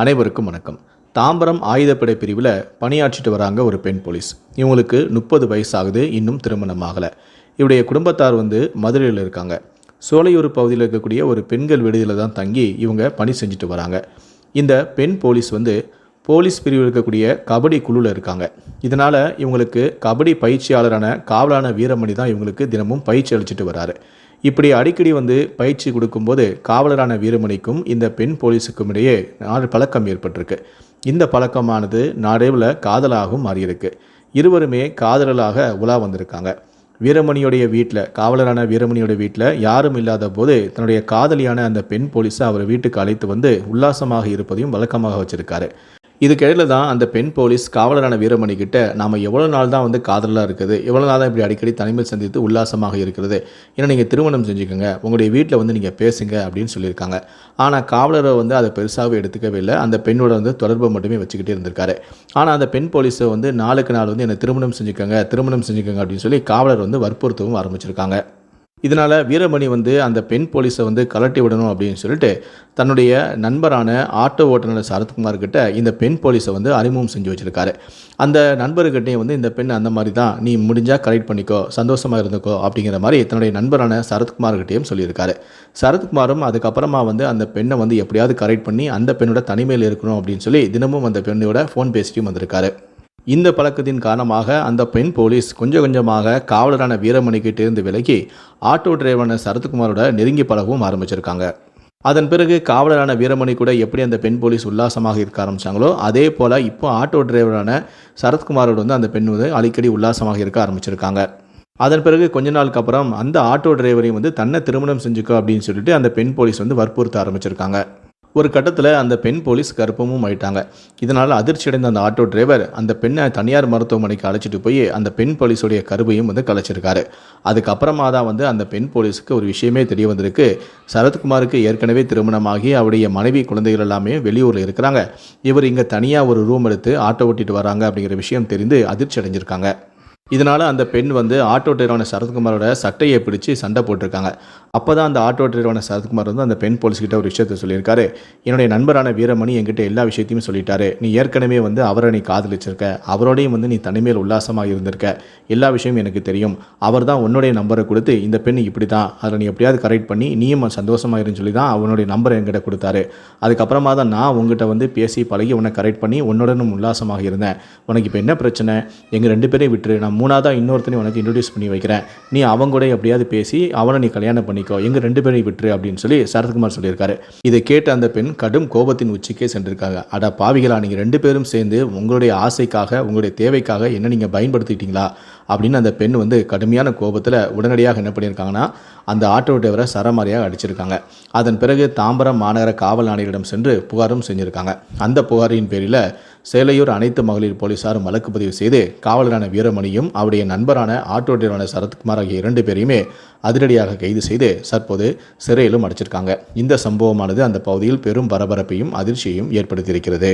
அனைவருக்கும் வணக்கம். தாம்பரம் ஆயுதப்படை பிரிவில் பணியாற்றிட்டு வராங்க ஒரு பெண் போலீஸ். இவங்களுக்கு முப்பது வயசாகுது இன்னும் திருமணம் ஆகலை. இவருடைய குடும்பத்தார் வந்து மதுரையில் இருக்காங்க. சோலையூர் பகுதியில் இருக்கக்கூடிய ஒரு பெண்கள் விடுதியில் தான் தங்கி இவங்க பணி செஞ்சுட்டு வராங்க. இந்த பெண் போலீஸ் வந்து போலீஸ் பிரிவில் இருக்கக்கூடிய கபடி குழுவில் இருக்காங்க. இதனால் இவங்களுக்கு கபடி பயிற்சியாளரான காவலான வீரமணி தான் இவங்களுக்கு தினமும் பயிற்சி அளிச்சிட்டு வராரு. இப்படி அடிக்கடி வந்து பயிற்சி கொடுக்கும்போது காவலரான வீரமணிக்கும் இந்த பெண் போலீஸுக்கும் இடையே நாலு பழக்கம் ஏற்பட்டிருக்கு. இந்த பழக்கமானது நாடேவில் காதலாகவும் மாறியிருக்கு. இருவருமே காதலராக உலா வந்திருக்காங்க. வீரமணியுடைய வீட்டில் காவலரான வீரமணியோட வீட்டில் யாரும் இல்லாத போது தன்னுடைய காதலியான அந்த பெண் போலீஸை அவர் வீட்டுக்கு அழைத்து வந்து உல்லாசமாக இருப்பதையும் வழக்கமாக வச்சிருக்காரு. இதுக்கிடையில் தான் அந்த பெண் போலீஸ் காவலரான வீரமணி கிட்ட நாம் எவ்வளோ நாள் தான் வந்து காதலாக இருக்குது? எவ்வளோ நாள் தான் இப்படி அடிக்கடி தனிமையில் சந்தித்து உல்லாசமாக இருக்கிறது? ஏன்னா நீங்கள் திருமணம் செஞ்சுக்கோங்க. உங்களுடைய வீட்டில் வந்து நீங்கள் பேசுங்க அப்படின்னு சொல்லியிருக்காங்க. ஆனால் காவலரை வந்து அதை பெருசாகவே எடுத்துக்கவே இல்லை. அந்த பெண்ணோட வந்து தொடர்பை மட்டுமே வச்சுக்கிட்டே இருந்திருக்காரு. ஆனால் அந்த பெண் போலீஸை வந்து நாளுக்கு நாள் வந்து என்னை திருமணம் செஞ்சுக்கோங்க திருமணம் செஞ்சுக்கோங்க அப்படின்னு சொல்லி காவலர் வந்து வற்புறுத்தவும் ஆரம்பிச்சிருக்காங்க. இதனால் வீரமணி வந்து அந்த பெண் போலீஸை வந்து கலட்டி விடணும் அப்படின்னு சொல்லிட்டு தன்னுடைய நண்பரான ஆட்டோ ஓட்டுநர் சரத்குமார் கிட்ட இந்த பெண் போலீஸை வந்து அறிமுகம் செஞ்சு வச்சுருக்காரு. அந்த நண்பர்கிட்டையும் வந்து இந்த பெண் அந்த மாதிரி தான் நீ முடிஞ்சால் கரெக்ட் பண்ணிக்கோ சந்தோஷமாக இருந்துக்கோ அப்படிங்கிற மாதிரி தன்னுடைய நண்பரான சரத்குமார்கிட்டையும் சொல்லியிருக்காரு. சரத்குமாரும் அதுக்கப்புறமா வந்து அந்த பெண்ணை வந்து எப்படியாவது கரெக்ட் பண்ணி அந்த பெண்ணோட தனிமையில் இருக்கணும் அப்படின்னு சொல்லி தினமும் அந்த பெண்ணோட ஃபோன் பேசிட்டும் வந்திருக்காரு. இந்த பழக்கத்தின் காரணமாக அந்த பெண் போலீஸ் கொஞ்சம் கொஞ்சமாக காவலரான வீரமணிக்கிட்ட இருந்து விலகி ஆட்டோ டிரைவரான சரத்குமாரோட நெருங்கி பழகவும் ஆரம்பிச்சிருக்காங்க. அதன் பிறகு காவலரான வீரமணி கூட எப்படி அந்த பெண் போலீஸ் உல்லாசமாக இருக்க ஆரம்பிச்சாங்களோ அதே போல் இப்போ ஆட்டோ டிரைவரான சரத்குமாரோட வந்து அந்த பெண் வந்து அடிக்கடி உல்லாசமாக இருக்க ஆரம்பிச்சிருக்காங்க. அதன் பிறகு கொஞ்ச நாளுக்கு அப்புறம் அந்த ஆட்டோ டிரைவரையும் வந்து தன்னை திருமணம் செஞ்சுக்கோ அப்படின்னு சொல்லிட்டு அந்த பெண் போலீஸ் வந்து வற்புறுத்த ஆரம்பிச்சிருக்காங்க. ஒரு கட்டத்தில் அந்த பெண் போலீஸ் கர்ப்பமும் ஆயிட்டாங்க. இதனால் அதிர்ச்சி அடைந்த அந்த ஆட்டோ டிரைவர் அந்த பெண்ணை தனியார் மருத்துவமனைக்கு அழைச்சிட்டு போய் அந்த பெண் போலீஸுடைய கருவையும் வந்து கலைச்சிருக்காரு. அதுக்கப்புறமா தான் வந்து அந்த பெண் போலீஸுக்கு ஒரு விஷயமே தெரிய வந்திருக்கு. சரத்குமாருக்கு ஏற்கனவே திருமணமாகி அவருடைய மனைவி குழந்தைகள் எல்லாமே வெளியூரில் இருக்கிறாங்க. இவர் இங்கே தனியாக ஒரு ரூம் எடுத்து ஆட்டோ ஓட்டிட்டு வராங்க அப்படிங்கிற விஷயம் தெரிந்து அதிர்ச்சி அடைஞ்சிருக்காங்க இதனால் அந்த பெண் வந்து ஆட்டோ டிரைவரான சரத்குமாரோட சட்டையை பிடிச்சி சண்டை போட்டிருக்காங்க. அப்போ தான் அந்த ஆட்டோ டிரைவரான சரத்குமார் வந்து அந்த பெண் போலீஸ்கிட்ட ஒரு விஷயத்த சொல்லியிருக்காரு. என்னுடைய நண்பரான வீரமணி என்கிட்ட எல்லா விஷயத்தையும் சொல்லிட்டாரு. நீ ஏற்கனவே வந்து அவரை நீ காதலிச்சிருக்க. அவரோடையும் வந்து நீ தனிமையில் உல்லாசமாக இருந்திருக்க. எல்லா விஷயமும் எனக்கு தெரியும். அவர் தான் உன்னுடைய நம்பரை கொடுத்து இந்த பெண் இப்படி தான் அதில் நீ எப்படியாவது கரெக்ட் பண்ணி நீயும் சந்தோஷமாக இருன்னு சொல்லி தான் அவனுடைய நம்பரை என்கிட்ட கொடுத்தாரு. அதுக்கப்புறமா தான் நான் உங்ககிட்ட வந்து பேசி பழகி உன்னை கரெக்ட் பண்ணி உன்னுடனும் உல்லாசமாக இருந்தேன். உனக்கு இப்போ என்ன பிரச்சனை? எங்கள் ரெண்டு பேரையும் விட்டுரு. நான் மூணாவதாக இன்னொருத்தனையும் உனக்கு இன்ட்ரடியூஸ் பண்ணி வைக்கிறேன். நீ அவங்க கூட எப்படியாவது பேசி அவனை நீ கல்யாணம் பண்ணிக்கோ எங்கள் ரெண்டு பேரையும் விட்டுரு அப்படின்னு சொல்லி சரத்குமார் சொல்லியிருக்காரு. இதை கேட்ட அந்த பெண் கடும் கோபத்தின் உச்சிக்கே சென்றிருக்காங்க. அட பாவிகளா நீங்கள் ரெண்டு பேரும் சேர்ந்து உங்களுடைய ஆசைக்காக உங்களுடைய தேவைக்காக என்ன நீங்கள் பயன்படுத்திட்டீங்களா? அப்படின்னு அந்த பெண் வந்து கடுமையான கோபத்தில் உடனடியாக என்ன பண்ணியிருக்காங்கன்னா அந்த ஆட்டோ டிரைவரை சரமாரியாக அடிச்சிருக்காங்க. அதன் பிறகு தாம்பரம் மாநகர காவல் ஆணையரிடம் சென்று புகாரும் செஞ்சுருக்காங்க. அந்த புகாரின் பேரில் சேலையூர் அனைத்து மகளிர் போலீசாரும் வழக்கு பதிவு செய்து காவலரான வீரமணியும் அவருடைய நண்பரான ஆட்டோ டிரைவரான சரத்குமார் ஆகிய இரண்டு பேரையுமே அதிரடியாக கைது செய்து தற்போது சிறையிலும் அடைச்சிருக்காங்க. இந்த சம்பவமானது அந்த பகுதியில் பெரும் பரபரப்பையும் அதிர்ச்சியையும் ஏற்படுத்தியிருக்கிறது.